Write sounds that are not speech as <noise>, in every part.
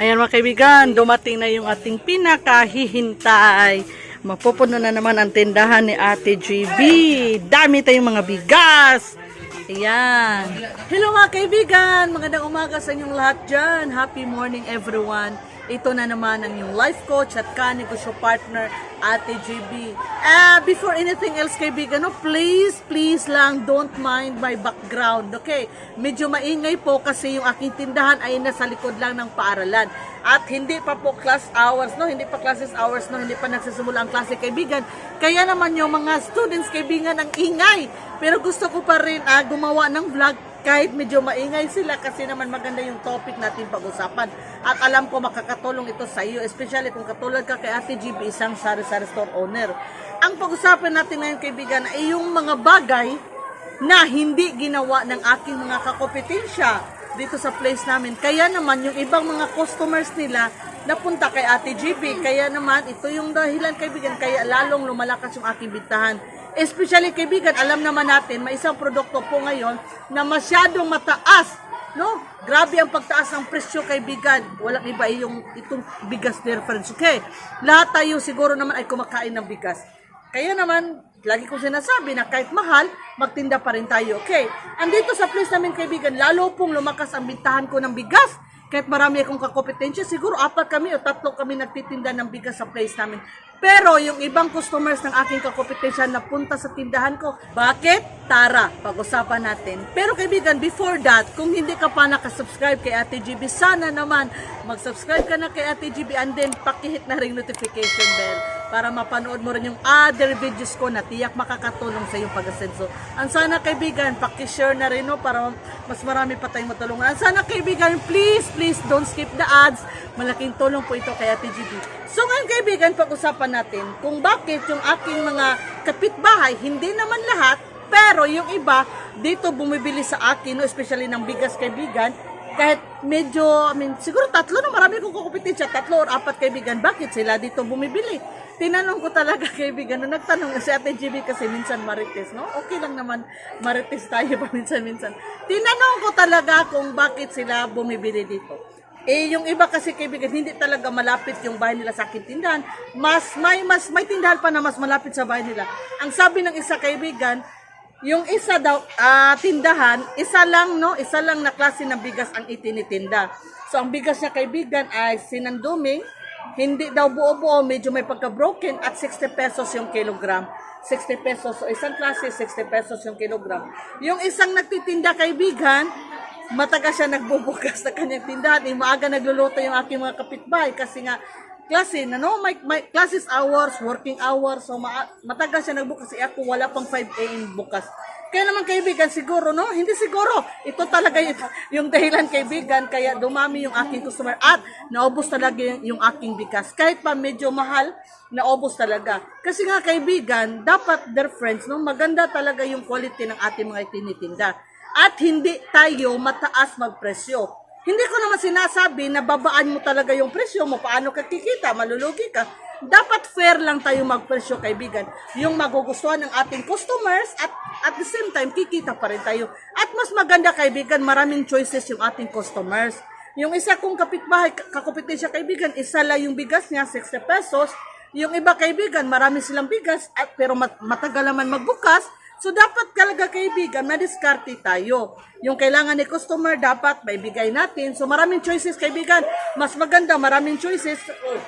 Ayan mga kaibigan, dumating na yung ating pinakahihintay. Mapupuno na naman ang tindahan ni Ate GB. Dami tayong mga bigas. Ayan. Hello mga kaibigan, magandang umaga sa inyong lahat dyan. Happy morning everyone. Ito na naman ang yung life coach at kanegosyo partner, Ate GB. Ah, before anything else, kaibigan, no, please, please lang, don't mind my background, okay? Medyo maingay po kasi yung aking tindahan ay nasa likod lang ng paaralan. At hindi pa po class hours, no? Hindi pa classes hours, no? Hindi pa nagsisimula ang klase, kaibigan. Kaya naman yung mga students, kaibigan, ang ingay. Pero gusto ko pa rin ah, gumawa ng vlog kahit medyo maingay sila kasi naman maganda yung topic natin pag-usapan. At alam ko makakatulong ito sa iyo, especially kung katulad ka kay Ate GB, isang sari-sari store owner. Ang pag-usapan natin ngayon, kaibigan, ay yung mga bagay na hindi ginawa ng aking mga kakompetensya dito sa place namin. Kaya naman, yung ibang mga customers nila napunta kay Ate GB. Kaya naman, ito yung dahilan, kaibigan, kaya lalong lumalakas yung aking bintahan. Especially kaibigan, alam naman natin, may isang produkto po ngayon na masyadong mataas. No? Grabe ang pagtaas ng presyo kaibigan. Walang iba yung itong bigas difference. Okay? Lahat tayo siguro naman ay kumakain ng bigas. Kaya naman, lagi kong sinasabi na kahit mahal, magtinda pa rin tayo. Okay? Andito sa place namin kaibigan, lalo pong lumakas ang bintahan ko ng bigas. Kahit marami akong kakompetensya, siguro apat kami o tatlo kami nagtitinda ng bigas sa place namin. Pero yung ibang customers ng aking kakompetensya napunta sa tindahan ko. Bakit? Tara, pag-usapan natin. Pero kaibigan, before that, kung hindi ka pa nakasubscribe kay Ate GB, sana naman mag-subscribe ka na kay Ate GB and then pakihit na ring notification bell para mapanood mo rin yung other videos ko na tiyak makakatulong sa iyong pag-asenso. Ang sana kaibigan, pakishare na rin no, para mas marami pa tayong matulungan. Ang sana kaibigan, please, please don't skip the ads. Malaking tulong po ito kay Ate GB. So ngayon kaibigan, pag-usapan natin kung bakit yung aking mga kapitbahay, hindi naman lahat, pero yung iba, dito bumibili sa akin, no, especially ng bigas kaibigan, kahit medyo, I mean, siguro tatlo na marami kong kukumpetensya, tatlo or apat kaibigan, bakit sila dito bumibili? Tinanong ko talaga <laughs> kaibigan, no, nagtanong si Ate GB kasi minsan marites, no? Okay lang naman, marites tayo <laughs> pa minsan-minsan. Tinanong ko talaga kung bakit sila bumibili dito. Eh, yung iba kasi kaibigan, hindi talaga malapit yung bahay nila sa akin tindahan. Mas, may, mas, may tindahan pa na mas malapit sa bahay nila. Ang sabi ng isa kaibigan, yung isa daw, ah, tindahan, isa lang, no? Isa lang na klase ng bigas ang itinitinda. So, ang bigas niya kaibigan ay sinanduming, hindi daw buo-buo, medyo may pagka-broken at 60 pesos yung kilogram. 60 pesos. So, isang klase, 60 pesos yung kilogram. Yung isang nagtitinda kaibigan, mataga siya nagbubukas sa kanyang tindahan. Eh, maaga nagluluto yung aking mga kapitbahay kasi nga klase na no, may, may classes hours, working hours, so ma- mataga siya nagbukas. Eh, ako wala pang 5 a.m. bukas. Kaya naman kaibigan, siguro, no? Hindi siguro. Ito talaga yung, <laughs> yung dahilan kaibigan, kaya dumami yung aking customer at naubos talaga yung, yung aking bigas. Kahit pa medyo mahal, naubos talaga. Kasi nga kaibigan, dapat their friends, no? Maganda talaga yung quality ng ating mga itinitinda. At hindi tayo mataas magpresyo. Hindi ko naman sinasabi na babaan mo talaga yung presyo mo, paano ka kikita, malulugi ka. Dapat fair lang tayo magpresyo, kaibigan. Yung magugustuhan ng ating customers at at the same time, kikita pa rin tayo. At mas maganda, kaibigan, maraming choices yung ating customers. Yung isa kong kapitbahay, kakompetensya kaibigan, isa lang yung bigas niya, 60 pesos. Yung iba kaibigan, marami silang bigas, at, pero mat- matagal naman magbukas. So, dapat talaga kaibigan, madiskarte tayo. Yung kailangan ni customer, dapat maibigay natin. So, maraming choices, kaibigan. Mas maganda, maraming choices.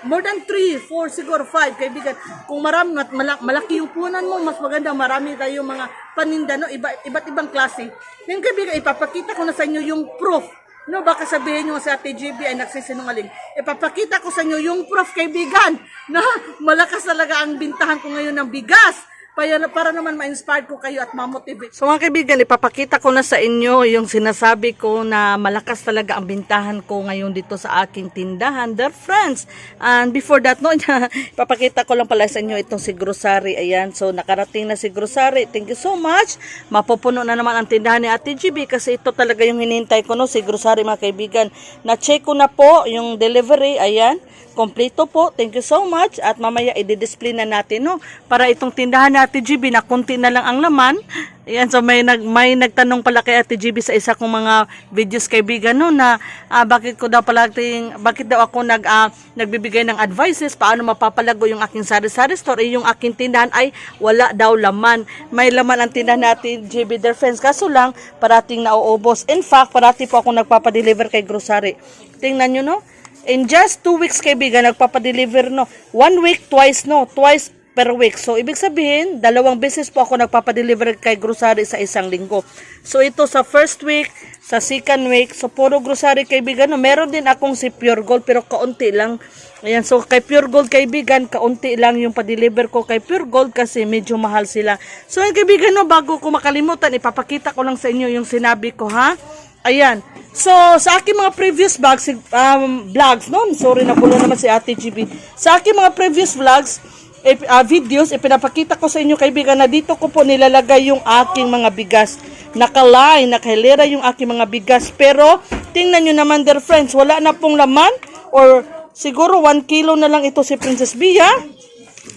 More than 3, 4, siguro 5, kaibigan. Kung marami, malaki yung punan mo, mas maganda, marami tayong mga paninda, no? Iba, iba't ibang klase. Yung kaibigan, ipapakita ko na sa inyo yung proof No, baka sabihin nyo sa Ate GB ay nagsisinungaling. Ipapakita ko sa inyo yung proof kaibigan na malakas talaga ang bintahan ko ngayon ng bigas. Para, para naman ma-inspire ko kayo at ma-motivate. So mga kaibigan, ipapakita ko na sa inyo yung sinasabi ko na malakas talaga ang bintahan ko ngayon dito sa aking tindahan. Dear friends, and before that, no, <laughs> ipapakita ko lang pala sa inyo itong si Grocery. Ayan, so nakarating na si Grocery. Thank you so much. Mapupuno na naman ang tindahan ni Ate GB kasi ito talaga yung hinihintay ko, no, si Grocery mga kaibigan. Na-check ko na po yung delivery, ayan. Kompleto po. Thank you so much. At mamaya i-display na natin, no? Para itong tindahan ni Ate GB na kunti na lang ang laman. Ayan, so may, nag, may nagtanong pala kay Ate GB sa isa kong mga videos kaibigan, no? Na ah, bakit ko daw pala ting, bakit daw ako nag, ah, nagbibigay ng advices, paano mapapalago yung aking sari-sari store. Eh, yung aking tindahan ay wala daw laman. May laman ang tindahan natin, GB Their Friends. Kaso lang, parating nauubos. In fact, parati po ako nagpapadeliver kay grocery. Tingnan nyo, no? In just two weeks, kaibigan, nagpapadeliver, no? One week, twice, no? Twice per week. So, ibig sabihin, dalawang beses po ako nagpapadeliver kay grocery sa isang linggo. So, ito sa first week, sa second week, so puro grocery kaibigan. No? Meron din akong si Pure Gold, pero kaunti lang. Ayan, so kay Pure Gold kaibigan, kaunti lang yung pa-deliver ko kay Pure Gold kasi medyo mahal sila. So, yung kaibigan, no, bago ko makalimutan, ipapakita ko lang sa inyo yung sinabi ko, ha? Ayan. So, sa aking mga previous vlogs, um, vlogs, no? Sorry na pulo naman si Ate GB. Sa aking mga previous vlogs, eh, ah, videos, ipinapakita ko sa inyo kaibigan na dito ko po nilalagay yung aking mga bigas. Nakaline, nakahilera yung aking mga bigas. Pero, tingnan nyo naman dear friends, wala na pong laman or siguro 1 kilo na lang ito si Princess Bia.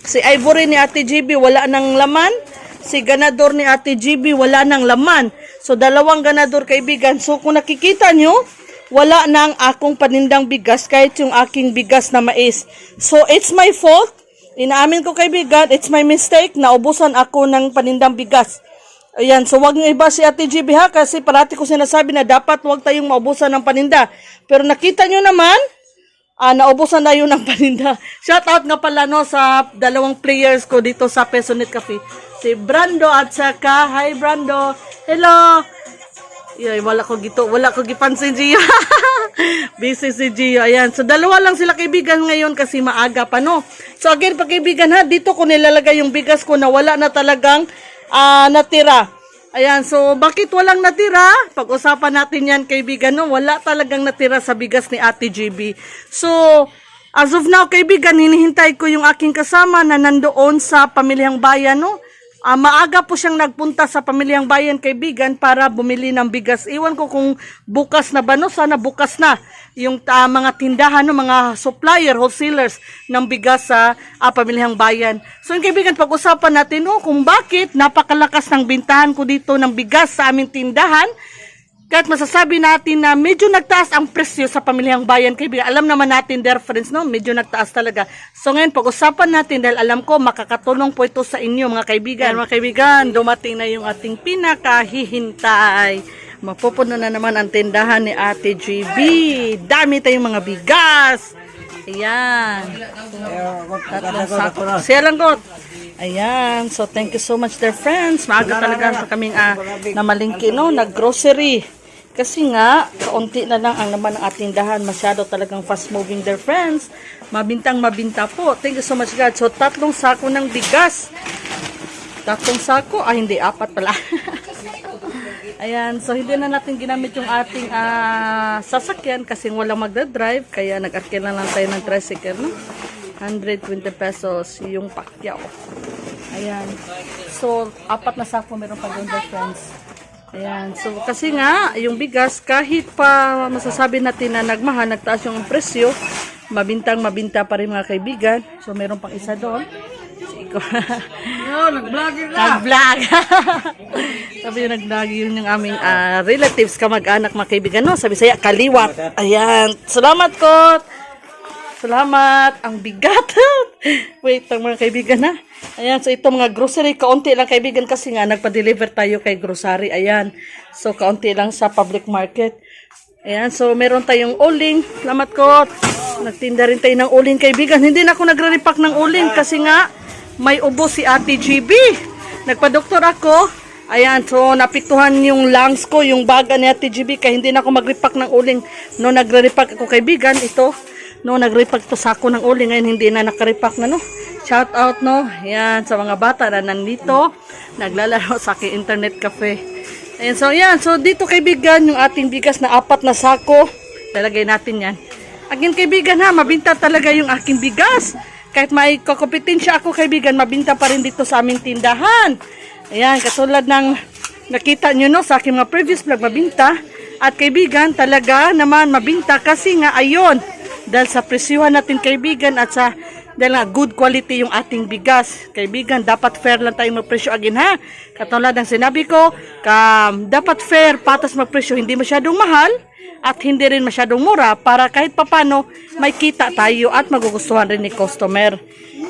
Si Ivory ni Ate GB wala nang laman. Si ganador ni Ate GB wala nang laman. So dalawang ganador kaibigan. So kung nakikita nyo, wala nang akong panindang bigas kahit yung aking bigas na mais. So it's my fault. Inaamin ko kaibigan, it's my mistake. Naubusan ako ng panindang bigas. Ayan, so wag niyo iba si Ate GB ha kasi parati ko sinasabi na dapat wag tayong maubusan ng paninda. Pero nakita nyo naman, Ah, naubusan na yun ng <laughs> paninda. Shout out nga pala no sa dalawang players ko dito sa Pesonet Cafe. Si Brando at saka hi Brando. Hello. Yay, wala ko gito, wala ko gipansin si Gio. <laughs> Busy si Gio. Ayan. So dalawa lang sila kaibigan ngayon kasi maaga pa no. So again, pag kaibigan ha, dito ko nilalagay yung bigas ko na wala na talagang ah, natira. Ayan, so bakit walang natira? Pag-usapan natin yan, kaibigan, no? Wala talagang natira sa bigas ni Ate GB. So, as of now, kaibigan, hinihintay ko yung aking kasama na nandoon sa pamilyang bayan, no? Ah, maaga po siyang nagpunta sa pamilyang bayan kaibigan para bumili ng bigas. Iwan ko kung bukas na ba no? Sana bukas na yung ah, mga tindahan, no? mga supplier, wholesalers ng bigas sa ah, pamilyang bayan. So yung kaibigan, pag-usapan natin no? kung bakit napakalakas ng bintahan ko dito ng bigas sa aming tindahan. Kahit masasabi natin na medyo nagtaas ang presyo sa pamilyang bayan, kaibigan. Alam naman natin, dear friends, no? medyo nagtaas talaga. So ngayon, pag-usapan natin dahil alam ko makakatulong po ito sa inyo, mga kaibigan. Mga kaibigan, dumating na yung ating pinakahihintay. Mapupuno na naman ang tindahan ni Ate GB. Dami tayong mga bigas. Ayan. Tatlong sako. Siya lang, Got. Ayan. So, thank you so much, dear friends. Maaga talaga sa kaming uh, namalingki, no? Nag-grocery. Kasi nga, kaunti na lang ang naman ng ating dahan. Masyado talagang fast moving, dear friends. Mabintang mabinta po. Thank you so much, God. So, tatlong sako ng bigas. Tatlong sako? Ah, hindi. Apat pala. <laughs> Ayan, so hindi na natin ginamit yung ating ah, sasakyan kasi walang magdadrive. Kaya nag-arkil na lang tayo ng tricycle, no? 120 pesos yung pakyaw. Ayan. So, apat na sako meron pa doon, friends. Ayan. So, kasi nga, yung bigas, kahit pa masasabi natin na nagmahal, nagtaas yung presyo, mabintang mabinta pa rin mga kaibigan. So, meron pang isa doon. Si Iko. <laughs> Yo, nag-vlogger ka. Nag-vlog. <laughs> Sabi yung nag-vlog yun yung aming ah, relatives, kamag-anak, mga kaibigan. No? Sabi saya, kaliwat. Ayan. Salamat ko. Salamat. Ang bigat. <laughs> Wait, ang mga kaibigan na. Ayan, so ito mga grocery, kaunti lang kaibigan kasi nga nagpa-deliver tayo kay grocery. Ayan. So kaunti lang sa public market. Ayan, so meron tayong uling. Salamat ko. Nagtinda rin tayo ng uling kaibigan. Hindi na ako nagre-repack ng uling kasi nga may ubo si Ate GB. Nagpa-doktor ako. Ayan, so napiktuhan yung lungs ko, yung baga ni Ate GB kaya hindi na ako mag-repack ng uling. No nagre-repack ako kaibigan, ito. No nagre-repack to sako ng uling, ngayon hindi na nakarepack na no. Shout out no. Ayan, sa mga bata na nandito, naglalaro sa aking internet cafe. Ayan, so yan. So dito kaibigan, yung ating bigas na apat na sako. Lalagay natin yan. Again kaibigan ha, mabinta talaga yung aking bigas. Kahit may kakompetensya ako kaibigan, mabinta pa rin dito sa aming tindahan. Ayan, katulad ng nakita nyo no, sa aking mga previous vlog, mabinta. At kaibigan, talaga naman mabinta kasi nga ayon, dahil sa presyuhan natin kaibigan at sa dahil nga good quality yung ating bigas. Kaibigan, dapat fair lang tayo magpresyo again ha. Katulad ng sinabi ko, ka, dapat fair, patas magpresyo, hindi masyadong mahal at hindi rin masyadong mura para kahit papano may kita tayo at magugustuhan rin ni customer.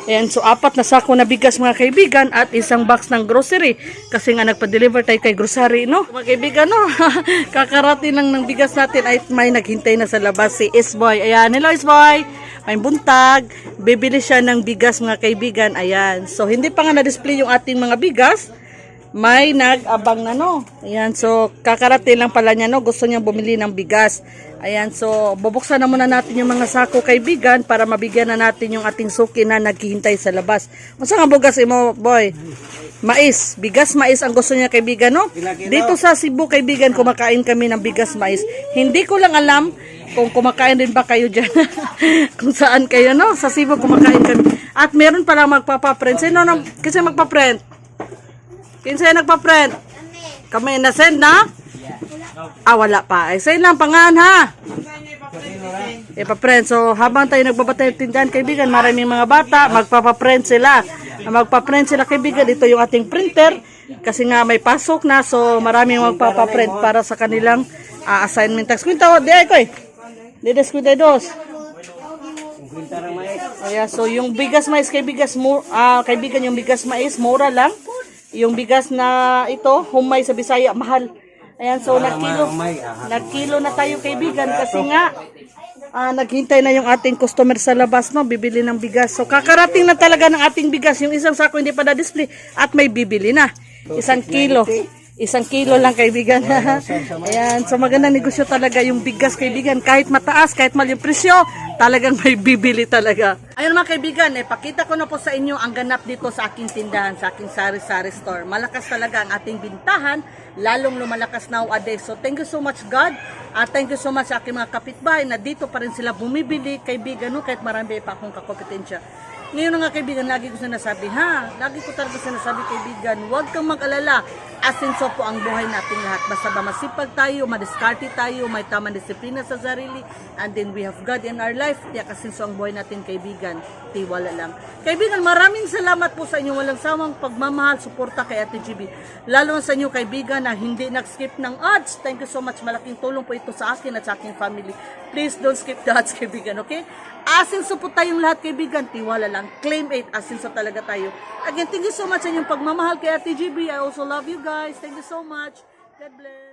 Ayan, so apat na sako na bigas mga kaibigan at isang box ng grocery kasi nga nagpa-deliver tayo kay grocery, no? Mga kaibigan, no? <laughs> Kakarati lang ng bigas natin ay may naghintay na sa labas si Isboy. Ayan, hello Isboy! May buntag, bibili siya ng bigas mga kaibigan. Ayan, so hindi pa nga na-display yung ating mga bigas may nag-abang na no. Ayan, so kakarating lang pala niya no, gusto niya bumili ng bigas. Ayan, so bubuksan na muna natin yung mga sako kaibigan para mabigyan na natin yung ating suki na naghihintay sa labas. Unsa nga bugas imo, boy? Mais, bigas mais ang gusto niya kaibigan no. Dito sa Cebu kaibigan kumakain kami ng bigas mais. Hindi ko lang alam kung kumakain din ba kayo dyan. <laughs> kung saan kayo no, sa Cebu kumakain kami. At meron pala magpapaprint. Sino nang kasi magpaprint? Kinsa nagpa-print? Kami na send na? Ah, wala pa. Ay, send lang pangan ha. Ipa-print. So, habang tayo nagbabatay tindahan, kaibigan, maraming mga bata, magpapa-print sila. Magpa-print sila, kaibigan. Ito yung ating printer. Kasi nga may pasok na, so maraming magpapa-print para sa kanilang ah, assignment tax. Kwinta, di ay ko eh. Di des kwinta dos. Kaya so yung bigas mais kay bigas mo ah kaibigan yung bigas mais mura lang. Yung bigas na ito, humay sa Bisaya, mahal. Ayan, so nagkilo, nagkilo na tayo kaibigan kasi nga ah, naghintay na yung ating customer sa labas no, bibili ng bigas. So kakarating na talaga ng ating bigas, yung isang sako hindi pa na-display at may bibili na. Isang kilo. Isang kilo lang kaibigan. <laughs> Ayan, so maganda negosyo talaga yung bigas kaibigan. Kahit mataas, kahit mali yung presyo, talagang may bibili talaga. Ayun mga kaibigan, eh, pakita ko na po sa inyo ang ganap dito sa aking tindahan, sa aking sari-sari store. Malakas talaga ang ating bintahan, lalong lumalakas nowadays. So thank you so much God. At thank you so much sa aking mga kapitbahay na dito pa rin sila bumibili, kaibigan, no, kahit marami pa akong kakompetensya. Ngayon nga kaibigan, lagi ko sinasabi, ha? Lagi ko talaga sinasabi kaibigan, huwag kang mag-alala. Asinso po ang buhay nating lahat. Basta ba masipag tayo, madiskarte tayo, may tamang disiplina sa sarili, and then we have God in our life. Tiyak asinso ang buhay natin kaibigan. Tiwala lang. Kaibigan, maraming salamat po sa inyong walang sawang pagmamahal, suporta kay Ate GB. Lalo sa inyo kaibigan na hindi nag-skip ng ads. Thank you so much. Malaking tulong po ito sa akin at sa aking family. Please don't skip the ads <laughs> kaibigan, okay? Asinso po tayong lahat kaibigan. Tiwala lang. Claim 8. Asinso talaga tayo. Again, thank you so much sa inyong pagmamahal kay Ate GB. I also love you guys. Thank you so much. God bless.